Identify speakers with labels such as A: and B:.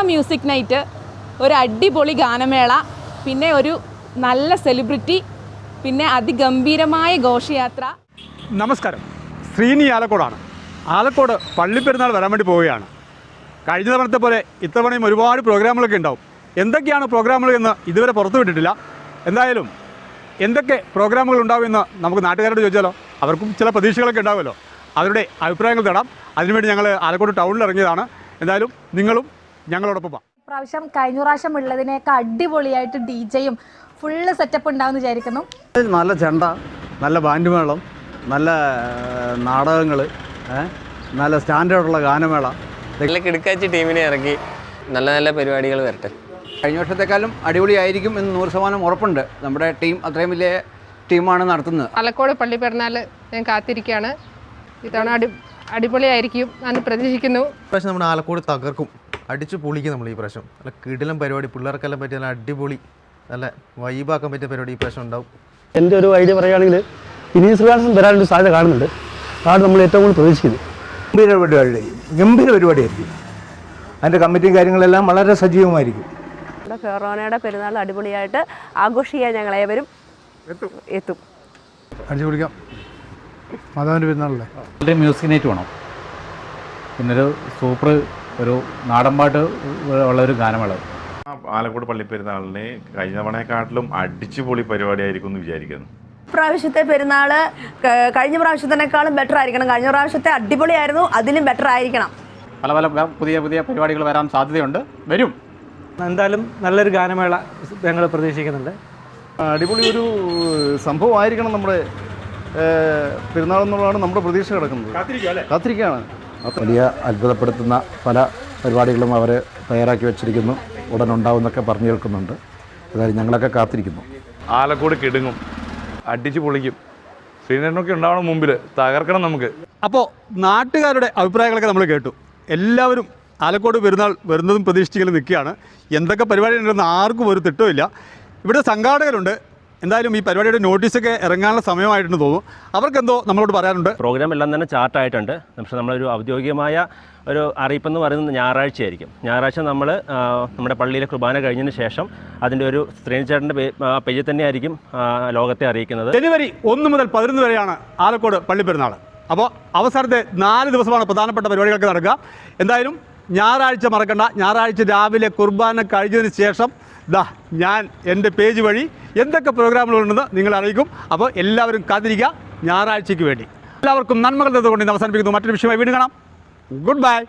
A: Music night ഒരു അടിപൊളി ഗാനമേള പിന്നെ ഒരു നല്ല സെലിബ്രിറ്റി പിന്നെ അതിഗംഭീരമായ ഘോഷയാത്ര.
B: നമസ്കാരം. ശ്രീനി ആലക്കോടാണ്. ആലക്കോട് പള്ളിപ്പെരുന്നാൾ വരാൻ വേണ്ടി പോവുകയാണ്. കഴിഞ്ഞ തവണത്തെ പോലെ ഇത്തവണയും ഒരുപാട് പ്രോഗ്രാമുകളൊക്കെ ഉണ്ടാവും. എന്തൊക്കെയാണ് പ്രോഗ്രാമുകൾ എന്ന് ഇതുവരെ പുറത്തു വിട്ടിട്ടില്ല. എന്തായാലും എന്തൊക്കെ പ്രോഗ്രാമുകൾ ഉണ്ടാവുമെന്ന് നമുക്ക് നാട്ടുകാരോട് ചോദിച്ചാലോ? അവർക്കും ചില പ്രതീക്ഷകളൊക്കെ ഉണ്ടാവുമല്ലോ. അവരുടെ അഭിപ്രായങ്ങൾ തേടാം. അതിനുവേണ്ടി ഞങ്ങൾ ആലക്കോട് ടൗണിൽ ഇറങ്ങിയതാണ്. എന്തായാലും നിങ്ങളും ഞങ്ങളോടൊപ്പം.
C: പ്രാവശ്യം കഴിഞ്ഞ പ്രാവശ്യം ഉള്ളതിനേക്കാൾ അടിപൊളിയായിട്ട് ഡി ജെയും ഫുള്ള് സെറ്റപ്പ് ഉണ്ടാവും വിചാരിക്കുന്നു.
D: നല്ല ചെണ്ട നല്ല ബാൻഡ് മേളം നല്ല നാടകങ്ങൾ നല്ല സ്റ്റാൻഡേർഡുള്ള ഗാനമേള.
E: നല്ല കിടക്കാച്ചി ടീമിനെ ഇറക്കി നല്ല നല്ല പരിപാടികൾ വരട്ടെ.
D: കഴിഞ്ഞ വർഷത്തെക്കാളും അടിപൊളിയായിരിക്കും എന്ന് നൂറ് ശതമാനം ഉറപ്പുണ്ട്. നമ്മുടെ ടീം അത്രയും വലിയ ടീമാണ് നടത്തുന്നത്.
F: പാലക്കോട് പള്ളി പെരുന്നാൾ ഞാൻ കാത്തിരിക്കുകയാണ്. ഇത്തവണ അടി അടിപൊളിയായിരിക്കും ഞാൻ പ്രതീക്ഷിക്കുന്നു.
G: പക്ഷേ നമ്മുടെ ആലക്കോട് തകർക്കും. അടിച്ചു പൊളിക്കും നമ്മൾ ഈ പ്രാവശ്യം. നല്ല കിടിലം പരിപാടി പിള്ളേർക്കെല്ലാം പറ്റിയ നല്ല അടിപൊളി നല്ല വൈബാക്കാൻ പറ്റിയ പരിപാടി ഈ പ്രാവശ്യം ഉണ്ടാവും.
H: എന്റെ ഒരു ഐഡിയ പറയുകയാണെങ്കിൽ ഇനി ശ്രീകാസം വരാനൊരു സാധ്യത കാണുന്നുണ്ട്. അതാണ് നമ്മൾ ഏറ്റവും കൂടുതൽ പ്രതീക്ഷിക്കുന്നത്.
I: ഗംഭീര പരിപാടി ഗംഭീര പരിപാടിയായിരിക്കും. അതിന്റെ കമ്മിറ്റിയും കാര്യങ്ങളെല്ലാം വളരെ സജീവമായിരിക്കും.
J: ഇവിടെ ഫെറോനയുടെ പെരുന്നാൾ അടിപൊളിയായിട്ട് ആഘോഷിക്കാൻ ഞങ്ങൾ ഏവരും എത്തും.
I: അടിച്ചു പിടിക്കാം മാതാവിന്റെ പെരുന്നാളല്ലേ?
K: നല്ല മ്യൂസിക് നൈറ്റ് വേണം. പിന്നൊരു സൂപ്പർ ഒരു നാടൻപാട്ട് ഉള്ള ഒരു ഗാനമേള
L: ആലക്കോട് പള്ളിപ്പെരുന്നാളിന് കഴിഞ്ഞ തവണയെക്കാട്ടിലും അടിച്ചുപൊളി പരിപാടിയായിരിക്കും എന്ന് വിചാരിക്കുന്നു.
J: പ്രാവശ്യത്തെ പെരുന്നാൾ കഴിഞ്ഞ പ്രാവശ്യത്തിനേക്കാളും ബെറ്റർ ആയിരിക്കണം. കഴിഞ്ഞ പ്രാവശ്യത്തെ അടിപൊളിയായിരുന്നു അതിലും ബെറ്റർ ആയിരിക്കണം.
K: പല പല പുതിയ പുതിയ പരിപാടികൾ വരാൻ സാധ്യതയുണ്ട്. വരും.
H: എന്തായാലും നല്ലൊരു ഗാനമേള ഞങ്ങൾ പ്രതീക്ഷിക്കുന്നുണ്ട്.
D: അടിപൊളി ഒരു സംഭവമായിരിക്കണം നമ്മുടെ പെരുന്നാൾ എന്നുള്ളതാണ് നമ്മുടെ പ്രതീക്ഷ കിടക്കുന്നത്. കാത്തിരിക്കുകയാണ്.
I: വലിയ അത്ഭുതപ്പെടുത്തുന്ന പല പരിപാടികളും അവർ തയ്യാറാക്കി വെച്ചിരിക്കുന്നു ഉടൻ ഉണ്ടാവുമെന്നൊക്കെ പറഞ്ഞു കേൾക്കുന്നുണ്ട്. അതായത് ഞങ്ങളൊക്കെ കാത്തിരിക്കുന്നു.
L: ആലക്കോട് കിടുങ്ങും അടിച്ചു പൊളിക്കും. ശ്രീനേരനൊക്കെ ഉണ്ടാവണം മുമ്പിൽ തകർക്കണം നമുക്ക്.
B: അപ്പോൾ നാട്ടുകാരുടെ അഭിപ്രായങ്ങളൊക്കെ നമ്മൾ കേട്ടു. എല്ലാവരും ആലക്കോട് പെരുന്നാൾ വരുന്നതും പ്രതീക്ഷിച്ചിങ്ങനെ നിൽക്കുകയാണ്. എന്തൊക്കെ പരിപാടി ഉണ്ടെന്ന് ആർക്കും ഒരു തിട്ടമില്ല ഇവിടെ സംഘാടകരുണ്ട്. എന്തായാലും ഈ പരിപാടിയുടെ നോട്ടീസൊക്കെ ഇറങ്ങാനുള്ള സമയമായിട്ടെന്ന് തോന്നുന്നു. അവർക്കെന്തോ നമ്മളോട് പറയാനുണ്ട്.
E: പ്രോഗ്രാം എല്ലാം തന്നെ ചാർട്ടായിട്ടുണ്ട്. പക്ഷേ നമ്മളൊരു ഔദ്യോഗികമായ ഒരു അറിയിപ്പെന്ന് പറയുന്നത് ഞായറാഴ്ചയായിരിക്കും. ഞായറാഴ്ച നമ്മൾ നമ്മുടെ പള്ളിയിലെ കുർബാന കഴിഞ്ഞതിന് ശേഷം അതിന്റെ ഒരു ശ്രീനിച്ചേട്ടന്റെ പേജിൽ തന്നെയായിരിക്കും ലോകത്തെ അറിയിക്കുന്നത്.
B: ജനുവരി ഒന്ന് മുതൽ പതിനൊന്ന് വരെയാണ് ആലക്കോട് പള്ളിപ്പെരുന്നാൾ അപ്പോൾ അവസാനത്തെ നാല് ദിവസമാണ് പ്രധാനപ്പെട്ട പരിപാടികളൊക്കെ നടക്കുക. എന്തായാലും ഞായറാഴ്ച മറക്കണ്ട. ഞായറാഴ്ച രാവിലെ കുർബാന കഴിഞ്ഞതിന് ശേഷം ദാ ഞാൻ എന്റെ പേജ് വഴി എന്തൊക്കെ പ്രോഗ്രാമുകളുണ്ടെന്ന് നിങ്ങൾ അറിയിക്കും. അപ്പോൾ എല്ലാവരും കാത്തിരിക്കുക. ഞായറാഴ്ചയ്ക്ക് വേണ്ടി. എല്ലാവർക്കും നന്മകൾ തന്നുകൊണ്ട് അവസാനിപ്പിക്കുന്നു. മറ്റൊരു വിഷയമായി വീണ്ടും കാണാം. Good bye